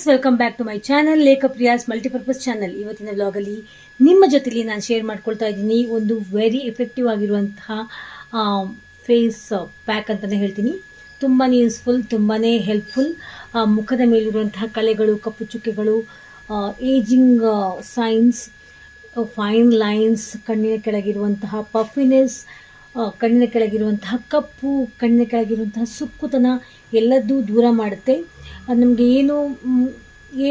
Friends welcome back to my channel Lekha Priya's multipurpose channel ಇವತ್ತಿನ ವ್ಲಾಗಲ್ಲಿ ನಿಮ್ಮ ಜೊತೆಲಿ ನಾನು ಶೇರ್ ಮಾಡ್ಕೊಳ್ತಾ ಇದ್ದೀನಿ ಒಂದು ವೆರಿ ಎಫೆಕ್ಟಿವ್ ಆಗಿರುವಂತಹ ಫೇಸ್ ಪ್ಯಾಕ್ ಅಂತಲೇ ಹೇಳ್ತೀನಿ. ತುಂಬಾ ಯೂಸ್ಫುಲ್ ತುಂಬಾ ಹೆಲ್ಪ್ಫುಲ್ ಮುಖದ ಮೇಲಿರುವಂತಹ ಕಲೆಗಳು, ಕಪ್ಪು ಚುಕ್ಕೆಗಳು ಏಜಿಂಗ್ ಸೈನ್ಸ್ ಫೈನ್ ಲೈನ್ಸ್ ಕಣ್ಣಿನ ಕೆಳಗಿರುವಂತಹ ಪಫಿನೆಸ್ ಕಣ್ಣಿನ ಕೆಳಗಿರುವಂತಹ ಕಪ್ಪು, ಕಣ್ಣಿನ ಕೆಳಗಿರುವಂತಹ ಸುಕ್ಕುತನ ಎಲ್ಲದೂ ದೂರ ಮಾಡುತ್ತೆ. ನಮಗೆ ಏನು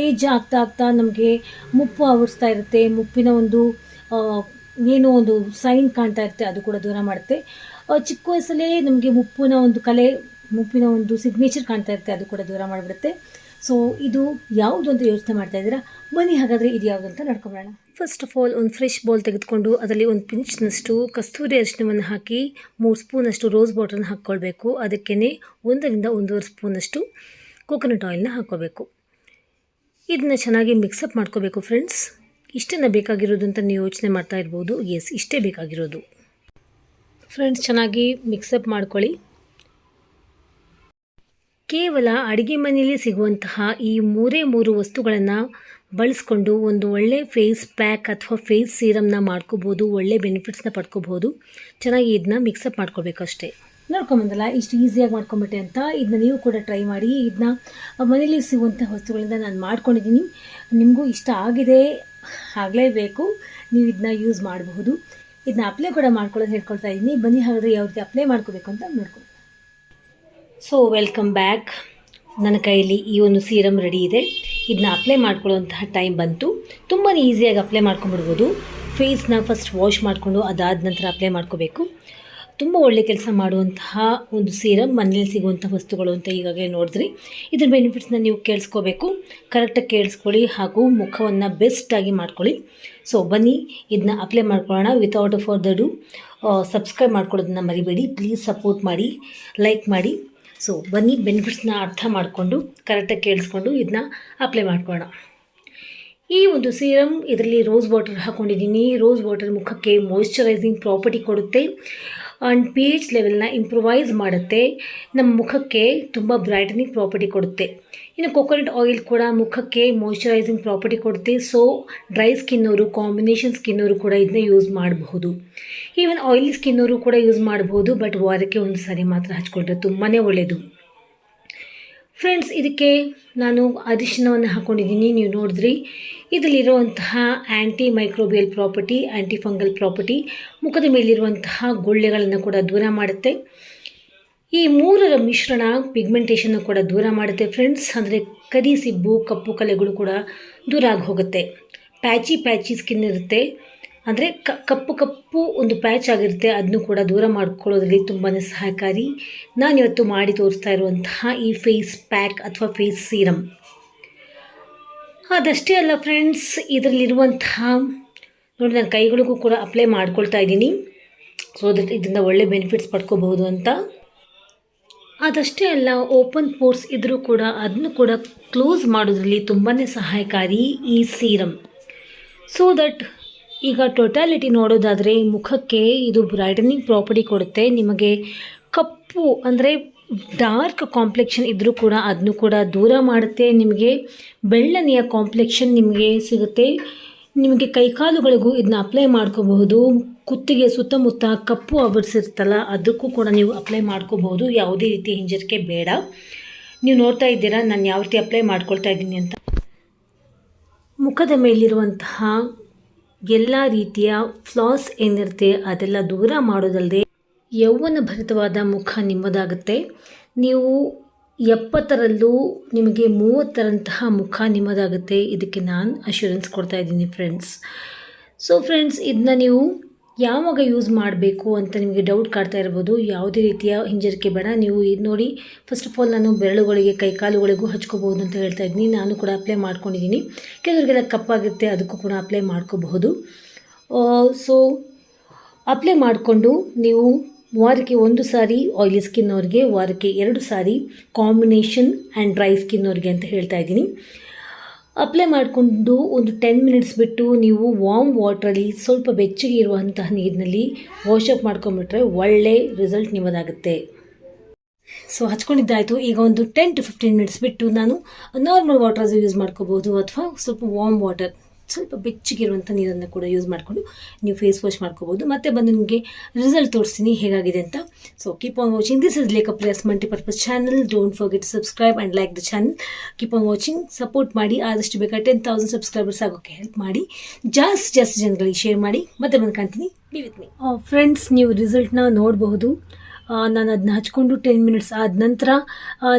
ಏಜ್ ಆಗ್ತಾ ಆಗ್ತಾ ನಮಗೆ ಮುಪ್ಪು ಆವರಿಸ್ತಾ ಇರುತ್ತೆ. ಮುಪ್ಪಿನ ಒಂದು ಏನೋ ಒಂದು ಸೈನ್ ಕಾಣ್ತಾ ಇರುತ್ತೆ, ಅದು ಕೂಡ ದೂರ ಮಾಡುತ್ತೆ. ಚಿಕ್ಕ ವಯಸ್ಸಲ್ಲೇ ನಮಗೆ ಮುಪ್ಪಿನ ಒಂದು ಕಲೆ, ಮುಪ್ಪಿನ ಒಂದು ಸಿಗ್ನೇಚರ್ ಕಾಣ್ತಾ ಇರುತ್ತೆ, ಅದು ಕೂಡ ದೂರ ಮಾಡಿಬಿಡುತ್ತೆ. ಸೊ ಇದು ಯಾವುದು ಅಂತ ಯೋಚನೆ ಮಾಡ್ತಾ ಇದ್ದೀರಾ? ಬನ್ನಿ ಹಾಗಾದರೆ ಇದು ಯಾವುದು ಅಂತ ನೋಡ್ಕೊಂಬರೋಣ. ಫಸ್ಟ್ ಆಫ್ ಆಲ್ ಒಂದು ಫ್ರೆಶ್ ಬೌಲ್ ತೆಗೆದುಕೊಂಡು ಅದರಲ್ಲಿ ಒಂದು ಪಿಂಚ್ನಷ್ಟು ಕಸ್ತೂರಿ ಅರಿಶಿನವನ್ನು ಹಾಕಿ ಮೂರು ಸ್ಪೂನಷ್ಟು ರೋಸ್ ವಾಟರ್ನ ಹಾಕ್ಕೊಳ್ಬೇಕು. ಅದಕ್ಕೇ ಒಂದರಿಂದ ಒಂದೂವರೆ ಸ್ಪೂನಷ್ಟು ಕೋಕೋನಟ್ ಆಯಿಲ್ನ ಹಾಕ್ಕೋಬೇಕು ಇದನ್ನ ಚೆನ್ನಾಗಿ ಮಿಕ್ಸಪ್ ಮಾಡ್ಕೋಬೇಕು ಫ್ರೆಂಡ್ಸ್ ಇಷ್ಟನ್ನು ಬೇಕಾಗಿರೋದು ಅಂತ ನೀವು ಯೋಚನೆ ಮಾಡ್ತಾ ಇರ್ಬೋದು. ಎಸ್ ಇಷ್ಟೇ ಬೇಕಾಗಿರೋದು. ಫ್ರೆಂಡ್ಸ್ ಚೆನ್ನಾಗಿ ಮಿಕ್ಸಪ್ ಮಾಡ್ಕೊಳ್ಳಿ. ಕೇವಲ ಅಡುಗೆ ಮನೆಯಲ್ಲಿ ಸಿಗುವಂತಹ ಈ ಮೂರೇ ಮೂರು ವಸ್ತುಗಳನ್ನು ಬಳಸ್ಕೊಂಡು ಒಂದು ಒಳ್ಳೆ ಫೇಸ್ ಪ್ಯಾಕ್ ಅಥವಾ ಫೇಸ್ ಸೀರಮ್ನ ಮಾಡ್ಕೋಬೋದು, ಒಳ್ಳೆ ಬೆನಿಫಿಟ್ಸ್ನ ಪಡ್ಕೋಬೋದು. ಚೆನ್ನಾಗಿ ಇದನ್ನ ಮಿಕ್ಸಪ್ ಮಾಡ್ಕೋಬೇಕು ಅಷ್ಟೇ. ನೋಡ್ಕೊಂಬಂದಲ್ಲ, ಇಷ್ಟು ಈಸಿಯಾಗಿ ಮಾಡ್ಕೊಂಬಿಟ್ಟೆ ಅಂತ ಇದನ್ನ ನೀವು ಕೂಡ ಟ್ರೈ ಮಾಡಿ ಇದನ್ನ ಮನೇಲಿ ಸಿಗುವಂಥ ವಸ್ತುಗಳಿಂದ ನಾನು ಮಾಡ್ಕೊಂಡಿದ್ದೀನಿ. ನಿಮಗೂ ಇಷ್ಟ ಆಗಿದೆ ಆಗಲೇಬೇಕು, ನೀವು ಇದನ್ನ ಯೂಸ್ ಮಾಡಬಹುದು. ಇದನ್ನ ಅಪ್ಲೈ ಕೂಡ ಮಾಡ್ಕೊಳ್ಳೋದು ಹೇಳ್ಕೊಳ್ತಾ ಇದ್ದೀನಿ. ಬನ್ನಿ ಹಾಗಾದರೆ ಯಾವ ರೀತಿ ಅಪ್ಲೈ ಮಾಡ್ಕೋಬೇಕು ಅಂತ ನೋಡ್ಕೊಂಡು ಸೊ ವೆಲ್ಕಮ್ ಬ್ಯಾಕ್ ನನ್ನ ಕೈಯಲ್ಲಿ ಈ ಒಂದು ಸೀರಮ್ ರೆಡಿ ಇದೆ. ಇದನ್ನ ಅಪ್ಲೈ ಮಾಡ್ಕೊಳ್ಳೋಂತಹ ಟೈಮ್ ಬಂತು. ತುಂಬಾ ಈಸಿಯಾಗಿ ಅಪ್ಲೈ ಮಾಡ್ಕೊಂಡ್ಬಿಡ್ಬೋದು. ಫೇಸ್ನ ಫಸ್ಟ್ ವಾಶ್ ಮಾಡಿಕೊಂಡು ಅದಾದ ನಂತರ ಅಪ್ಲೈ ಮಾಡ್ಕೋಬೇಕು. ತುಂಬ ಒಳ್ಳೆ ಕೆಲಸ ಮಾಡುವಂತಹ ಒಂದು ಸೀರಮ್ ಮನೇಲಿ ಸಿಗುವಂಥ ವಸ್ತುಗಳು ಅಂತ ಈಗಾಗಲೇ ನೋಡಿದ್ರಿ. ಇದ್ರ ಬೆನಿಫಿಟ್ಸ್ನ ನೀವು ಕೇಳಿಸ್ಕೋಬೇಕು. ಕರೆಕ್ಟಾಗಿ ಕೇಳಿಸ್ಕೊಳ್ಳಿ ಹಾಗೂ ಮುಖವನ್ನು ಬೆಸ್ಟಾಗಿ ಮಾಡ್ಕೊಳ್ಳಿ. ಸೊ ಬನ್ನಿ ಇದನ್ನ ಅಪ್ಲೈ ಮಾಡ್ಕೊಳ್ಳೋಣ. Without for the do subscribe ಮಾಡ್ಕೊಳ್ಳೋದನ್ನ ಮರಿಬೇಡಿ. ಪ್ಲೀಸ್ ಸಪೋರ್ಟ್ ಮಾಡಿ ಲೈಕ್ ಮಾಡಿ. ಸೊ ಬನ್ನಿ ಬೆನಿಫಿಟ್ಸ್ನ ಅರ್ಥ ಮಾಡಿಕೊಂಡು ಕರೆಕ್ಟಾಗಿ ಕೇಳಿಸ್ಕೊಂಡು ಇದನ್ನ ಅಪ್ಲೈ ಮಾಡ್ಕೊಳ್ಳೋಣ. ಈ ಒಂದು ಸೀರಮ್ ಇದರಲ್ಲಿ ರೋಸ್ ವಾಟರ್ ಹಾಕ್ಕೊಂಡಿದ್ದೀನಿ ರೋಸ್ ವಾಟರ್ ಮುಖಕ್ಕೆ ಮಾಯಿಶ್ಚರೈಸಿಂಗ್ ಪ್ರಾಪರ್ಟಿ ಕೊಡುತ್ತೆ. ಆ್ಯಂಡ್ ಪಿ ಎಚ್ ಲೆವೆಲ್ನ ಇಂಪ್ರೂವೈಸ್ ಮಾಡುತ್ತೆ. ನಮ್ಮ ಮುಖಕ್ಕೆ ತುಂಬ ಬ್ರೈಟನಿಂಗ್ ಪ್ರಾಪರ್ಟಿ ಕೊಡುತ್ತೆ. ಇನ್ನು ಕೊಕೊನಟ್ ಆಯಿಲ್ ಕೂಡ ಮುಖಕ್ಕೆ ಮಾಯಿಶ್ಚರೈಸಿಂಗ್ ಪ್ರಾಪರ್ಟಿ ಕೊಡುತ್ತೆ. ಸೊ ಡ್ರೈ ಸ್ಕಿನ್ನವರು ಕಾಂಬಿನೇಷನ್ ಸ್ಕಿನ್ನವರು ಕೂಡ ಇದನ್ನ ಯೂಸ್ ಮಾಡಬಹುದು. ಈವನ್ ಆಯಿಲಿ ಸ್ಕಿನ್ನವರು ಕೂಡ ಯೂಸ್ ಮಾಡಬಹುದು ಬಟ್ ವಾರಕ್ಕೆ ಒಂದು ಸಾರಿ ಮಾತ್ರ ಹಚ್ಕೊಂಡ್ರೆ ತುಂಬಾ ಒಳ್ಳೆಯದು ಫ್ರೆಂಡ್ಸ್ ಇದಕ್ಕೆ ನಾನು ಅರಿಶಿನವನ್ನು ಹಾಕ್ಕೊಂಡಿದ್ದೀನಿ ನೀವು ನೋಡಿದ್ರಿ. ಇದರಲ್ಲಿರುವಂತಹ anti microbial property anti fungal property ಮುಖದ ಮೇಲಿರುವಂತಹ ಗುಳ್ಳೆಗಳನ್ನು ಕೂಡ ದೂರ ಮಾಡುತ್ತೆ. ಈ ಮೂರರ ಮಿಶ್ರಣ ಪಿಗ್ಮೆಂಟೇಷನ್ ಕೂಡ ದೂರ ಮಾಡುತ್ತೆ ಫ್ರೆಂಡ್ಸ್ ಅಂದರೆ ಕರಿ ಸಿಬ್ಬು ಕಪ್ಪು ಕಲೆಗಳು ಕೂಡ ದೂರ ಆಗಿ ಹೋಗುತ್ತೆ ಪ್ಯಾಚಿ ಪ್ಯಾಚಿ ಸ್ಕಿನ್ ಇರುತ್ತೆ. ಅಂದರೆ ಕಪ್ಪು ಕಪ್ಪು ಒಂದು ಪ್ಯಾಚ್ ಆಗಿರುತ್ತೆ ಅದನ್ನು ಕೂಡ ದೂರ ಮಾಡ್ಕೊಳ್ಳೋದ್ರಲ್ಲಿ ತುಂಬಾ ಸಹಕಾರಿ. ನಾನಿವತ್ತು ಮಾಡಿ ತೋರಿಸ್ತಾ ಇರುವಂತಹ ಈ ಫೇಸ್ ಪ್ಯಾಕ್ ಅಥವಾ ಫೇಸ್ ಸೀರಮ್ ಅದಷ್ಟೇ ಅಲ್ಲ ಫ್ರೆಂಡ್ಸ್ ಇದರಲ್ಲಿರುವಂತಹ, ನೋಡಿ ನನ್ನ ಕೈಗಳಿಗೂ ಕೂಡ ಅಪ್ಲೈ ಮಾಡ್ಕೊಳ್ತಾ ಇದ್ದೀನಿ. ಸೊ ದಟ್ ಇದರಿಂದ ಒಳ್ಳೆ ಬೆನಿಫಿಟ್ಸ್ ಪಡ್ಕೋಬಹುದು ಅಂತ. ಅದಷ್ಟೇ ಅಲ್ಲ ಓಪನ್ ಪೋರ್ಸ್ ಇದ್ದರೂ ಕೂಡ ಅದನ್ನು ಕೂಡ ಕ್ಲೋಸ್ ಮಾಡೋದ್ರಲ್ಲಿ ತುಂಬಾ ಸಹಾಯಕಾರಿ ಈ ಸೀರಮ್ ಸೊ ದಟ್ ಈಗ ಟೋಟಾಲಿಟಿ ನೋಡೋದಾದರೆ ಮುಖಕ್ಕೆ ಇದು ಬ್ರೈಟನಿಂಗ್ ಪ್ರಾಪರ್ಟಿ ಕೊಡುತ್ತೆ. ನಿಮಗೆ ಕಪ್ಪು ಅಂದರೆ ಡಾರ್ಕ್ ಕಾಂಪ್ಲೆಕ್ಷನ್ ಇದ್ದರೂ ಕೂಡ ಅದನ್ನು ಕೂಡ ದೂರ ಮಾಡುತ್ತೆ. ನಿಮಗೆ ಬೆಳ್ಳನೆಯ ಕಾಂಪ್ಲೆಕ್ಷನ್ ನಿಮಗೆ ಸಿಗುತ್ತೆ. ನಿಮಗೆ ಕೈಕಾಲುಗಳಿಗೂ ಇದನ್ನ ಅಪ್ಲೈ ಮಾಡ್ಕೋಬಹುದು. ಕುತ್ತಿಗೆ ಸುತ್ತಮುತ್ತ ಕಪ್ಪು ಆವರಿಸಿರ್ತಲ್ಲ ಅದಕ್ಕೂ ಕೂಡ ನೀವು ಅಪ್ಲೈ ಮಾಡ್ಕೋಬಹುದು. ಯಾವುದೇ ರೀತಿ ಹಿಂಜರಿಕೆ ಬೇಡ. ನೀವು ನೋಡ್ತಾ ಇದ್ದೀರಾ, ನಾನು ಯಾವ ರೀತಿ ಅಪ್ಲೈ ಮಾಡ್ಕೊಳ್ತಾ ಇದ್ದೀನಿ ಅಂತ. ಮುಖದ ಮೇಲಿರುವಂತಹ ಎಲ್ಲ ರೀತಿಯ ಫ್ಲಾಸ್ ಏನಿರುತ್ತೆ ಅದೆಲ್ಲ ದೂರ ಮಾಡೋದಲ್ಲದೆ ಯೌವನ ಭರಿತವಾದ ಮುಖ ನಿಮ್ಮದಾಗುತ್ತೆ. ನೀವು ಎಪ್ಪತ್ತರಲ್ಲೂ ನಿಮಗೆ ಮೂವತ್ತರಂತಹ ಮುಖ ನಿಮ್ಮದಾಗುತ್ತೆ. ಇದಕ್ಕೆ ನಾನು ಅಶ್ಯೂರೆನ್ಸ್ ಕೊಡ್ತಾ ಇದ್ದೀನಿ ಫ್ರೆಂಡ್ಸ್ ಸೊ ಫ್ರೆಂಡ್ಸ್ ಇದನ್ನ ನೀವು ಯಾವಾಗ ಯೂಸ್ ಮಾಡಬೇಕು ಅಂತ ನಿಮಗೆ ಡೌಟ್ ಕಾಡ್ತಾ ಇರ್ಬೋದು, ಯಾವುದೇ ರೀತಿಯ ಹಿಂಜರಿಕೆ ಬೇಡ. ನೀವು ಇದು ನೋಡಿ ಫಸ್ಟ್ ಆಫ್ ಆಲ್ ನಾನು ಬೆರಳುಗಳಿಗೆ ಕೈಕಾಲುಗಳಿಗೂ ಹಚ್ಕೋಬಹುದು ಅಂತ ಹೇಳ್ತಾ ಇದ್ದೀನಿ. ನಾನು ಕೂಡ ಅಪ್ಲೈ ಮಾಡ್ಕೊಂಡಿದ್ದೀನಿ. ಕೆಲವರಿಗೆಲ್ಲ ಕಪ್ಪಾಗಿರುತ್ತೆ, ಅದಕ್ಕೂ ಕೂಡ ಅಪ್ಲೈ ಮಾಡ್ಕೋಬಹುದು. ಸೊ ಅಪ್ಲೈ ಮಾಡಿಕೊಂಡು ನೀವು ವಾರಕ್ಕೆ ಒಂದು ಸಾರಿ ಆಯಿಲಿ ಸ್ಕಿನ್ ಅವ್ರಿಗೆ, ವಾರಕ್ಕೆ ಎರಡು ಸಾರಿ ಕಾಂಬಿನೇಷನ್ ಆ್ಯಂಡ್ ಡ್ರೈ ಸ್ಕಿನ್ ಅವ್ರಿಗೆ ಅಂತ ಹೇಳ್ತಾ ಇದ್ದೀನಿ. ಅಪ್ಲೈ ಮಾಡಿಕೊಂಡು ಒಂದು ಟೆನ್ ಮಿನಿಟ್ಸ್ ಬಿಟ್ಟು ನೀವು ವಾಮ್ ವಾಟ್ರಲ್ಲಿ ಸ್ವಲ್ಪ ಬೆಚ್ಚಗೆ ಇರುವಂತಹ ನೀರಿನಲ್ಲಿ ವಾಶಪ್ ಮಾಡ್ಕೊಂಬಿಟ್ರೆ ಒಳ್ಳೆ ರಿಸಲ್ಟ್ ನಿಮ್ಮದಾಗುತ್ತೆ. ಸೊ ಹಚ್ಕೊಂಡಿದ್ದಾಯಿತು. ಈಗ ಒಂದು ಟೆನ್ ಟು ಫಿಫ್ಟೀನ್ ಮಿನಿಟ್ಸ್ ಬಿಟ್ಟು ನಾನು ನಾರ್ಮಲ್ ವಾಟರ್ಸ್ ಯೂಸ್ ಮಾಡ್ಕೋಬೋದು ಅಥವಾ ಸ್ವಲ್ಪ ವಾರ್ಮ್ ವಾಟರ್ ಸ್ವಲ್ಪ ಬೆಚ್ಚಗಿರುವಂಥ ನೀರನ್ನು ಕೂಡ ಯೂಸ್ ಮಾಡಿಕೊಂಡು ನೀವು ಫೇಸ್ ವಾಶ್ ಮಾಡ್ಕೋಬೋದು. ಮತ್ತೆ ಬಂದು ನಿಮಗೆ ರಿಸಲ್ಟ್ ತೋರಿಸ್ತೀನಿ ಹೇಗಾಗಿದೆ ಅಂತ. So keep on watching this is Lekha Priya's multipurpose channel don't forget subscribe and like the channel keep on watching support ಮಾಡಿ. ಆದಷ್ಟು ಬೇಕಾ ಟೆನ್ ತೌಸಂಡ್ ಸಬ್ಸ್ಕ್ರೈಬರ್ಸ್ ಆಗೋಕ್ಕೆ ಹೆಲ್ಪ್ ಮಾಡಿ. ಜಾಸ್ತಿ ಜಾಸ್ತಿ ಜನಗಳಿಗೆ ಶೇರ್ ಮಾಡಿ. ಮತ್ತೆ ಬಂದು ಕಾಣ್ತೀನಿ. ಬಿ ವಿತ್ ಮೀ ಫ್ರೆಂಡ್ಸ್ ನೀವು ರಿಸಲ್ಟ್ನ ನೋಡಬಹುದು. ನಾನು ಅದನ್ನ ಹಚ್ಕೊಂಡು ಟೆನ್ ಮಿನಿಟ್ಸ್ ಆದ ನಂತರ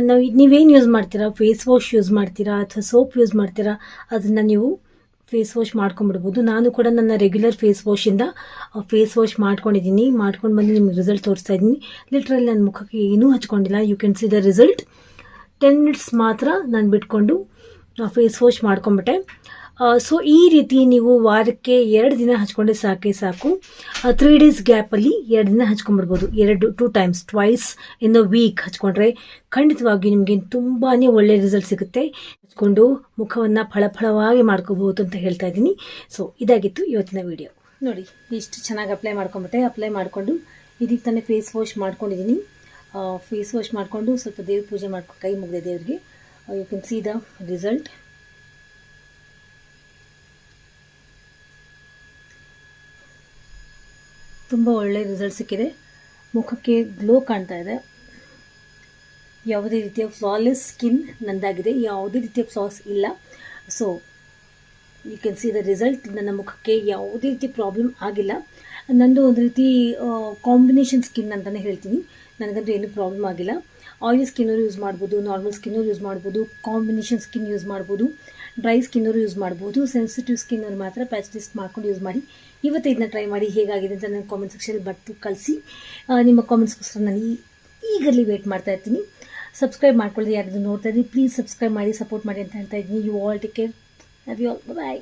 ನಾವು ನೀವೇನು ಯೂಸ್ ಮಾಡ್ತೀರಾ? ಫೇಸ್ ವಾಶ್ ಯೂಸ್ ಮಾಡ್ತೀರಾ? ಅಥವಾ ಸೋಪ್ ಯೂಸ್ ಮಾಡ್ತೀರಾ? ಅದನ್ನು ನೀವು ಫೇಸ್ ವಾಶ್ ಮಾಡ್ಕೊಂಡ್ಬಿಡ್ಬೋದು. ನಾನು ಕೂಡ ನನ್ನ ರೆಗ್ಯುಲರ್ ಫೇಸ್ ವಾಶಿಂದ ಫೇಸ್ ವಾಶ್ ಮಾಡ್ಕೊಂಡಿದ್ದೀನಿ. ಮಾಡ್ಕೊಂಡು ಬಂದು ನಿಮ್ಗೆ ರಿಸಲ್ಟ್ ತೋರಿಸ್ತಾ ಇದ್ದೀನಿ. ಲಿಟ್ರಲ್ಲಿ ನನ್ನ ಮುಖಕ್ಕೆ ಏನೂ ಹಚ್ಕೊಂಡಿಲ್ಲ. You can see the result ten minutes ಮಾತ್ರ ನಾನು ಬಿಟ್ಕೊಂಡು ಫೇಸ್ ವಾಶ್ ಮಾಡ್ಕೊಂಬಿಟ್ಟೆ. ಸೊ ಈ ರೀತಿ ನೀವು ವಾರಕ್ಕೆ ಎರಡು ದಿನ ಹಚ್ಕೊಂಡ್ರೆ ಸಾಕೆ ಸಾಕು. ತ್ರೀ ಡೇಸ್ ಗ್ಯಾಪಲ್ಲಿ ಎರಡು ದಿನ ಹಚ್ಕೊಂಡ್ಬಿಡ್ಬೋದು ಎರಡು two times twice in a week ಹಚ್ಕೊಂಡ್ರೆ ಖಂಡಿತವಾಗಿ ನಿಮಗೆ ತುಂಬಾ ಒಳ್ಳೆ ರಿಸಲ್ಟ್ ಸಿಗುತ್ತೆ. ಹಚ್ಕೊಂಡು ಮುಖವನ್ನು ಫಳಫಳವಾಗಿ ಮಾಡ್ಕೋಬಹುದು ಅಂತ ಹೇಳ್ತಾ ಇದ್ದೀನಿ. ಸೊ ಇದಾಗಿತ್ತು ಇವತ್ತಿನ ವಿಡಿಯೋ ನೋಡಿ, ಇಷ್ಟು ಚೆನ್ನಾಗಿ ಅಪ್ಲೈ ಮಾಡ್ಕೊಂಬಿಟ್ಟೆ ಅಪ್ಲೈ ಮಾಡಿಕೊಂಡು ಇದೀಗ ತಾನೇ ಫೇಸ್ ವಾಶ್ ಮಾಡ್ಕೊಂಡಿದ್ದೀನಿ. ಫೇಸ್ ವಾಶ್ ಮಾಡಿಕೊಂಡು ಸ್ವಲ್ಪ ದೇವ್ರ ಪೂಜೆ ಮಾಡ್ಕೊಂಡು ಕೈ ಮುಗಿದೆ ದೇವ್ರಿಗೆ. You can see the result ತುಂಬ ಒಳ್ಳೆ ರಿಸಲ್ಟ್ ಸಿಕ್ಕಿದೆ. ಮುಖಕ್ಕೆ ಗ್ಲೋ ಕಾಣ್ತಾ ಇದೆ. ಯಾವುದೇ ರೀತಿಯ ಫ್ಲಾಲೆಸ್ ಸ್ಕಿನ್ ನಂದಾಗಿದೆ. ಯಾವುದೇ ರೀತಿಯ ಫ್ಲಾಸ್ ಇಲ್ಲ. So you can see the result ನನ್ನ ಮುಖಕ್ಕೆ ಯಾವುದೇ ರೀತಿ ಪ್ರಾಬ್ಲಮ್ ಆಗಿಲ್ಲ. ನಂದು ಒಂದು ರೀತಿ ಕಾಂಬಿನೇಷನ್ ಸ್ಕಿನ್ ಅಂತಲೇ ಹೇಳ್ತೀನಿ. ನನಗಂತೂ ಏನೂ ಪ್ರಾಬ್ಲಮ್ ಆಗಿಲ್ಲ. ಆಯಿಲಿ ಸ್ಕಿನ್ನವರು ಯೂಸ್ ಮಾಡ್ಬೋದು ನಾರ್ಮಲ್ ಸ್ಕಿನ್ನವರು ಯೂಸ್ ಮಾಡ್ಬೋದು ಕಾಂಬಿನೇಷನ್ ಸ್ಕಿನ್ ಯೂಸ್ ಮಾಡ್ಬೋದು. ಡ್ರೈ ಸ್ಕಿನ್ನವರು ಯೂಸ್ ಮಾಡ್ಬೋದು. ಸೆನ್ಸಿಟಿವ್ ಸ್ಕಿನ್ನವ್ರು ಮಾತ್ರ ಪ್ಯಾಚ್ ಟೆಸ್ಟ್ ಮಾಡ್ಕೊಂಡು ಯೂಸ್ ಮಾಡಿ. ಇವತ್ತು ಇದನ್ನ ಟ್ರೈ ಮಾಡಿ ಹೇಗಾಗಿದೆ ಅಂತ ನನ್ನ ಕಾಮೆಂಟ್ ಸೆಕ್ಷನಲ್ಲಿ ಬಟ್ಟು ಕಳಿಸಿ. ನಿಮ್ಮ ಕಾಮೆಂಟ್ಸ್ಗೋಸ್ಕರ ನಾನು ಈ ಈಗಲ್ಲಿ ವೇಟ್ ಮಾಡ್ತಾ ಇರ್ತೀನಿ. ಸಬ್ಸ್ಕ್ರೈಬ್ ಮಾಡ್ಕೊಳ್ಳಿ ಯಾರಾದರೂ ನೋಡ್ತಾ ಇದ್ದೀನಿ ಪ್ಲೀಸ್ ಸಬ್ಸ್ಕ್ರೈಬ್ ಮಾಡಿ ಸಪೋರ್ಟ್ ಮಾಡಿ ಅಂತ ಹೇಳ್ತಾ ಇದ್ದೀನಿ. You all take care love you all bye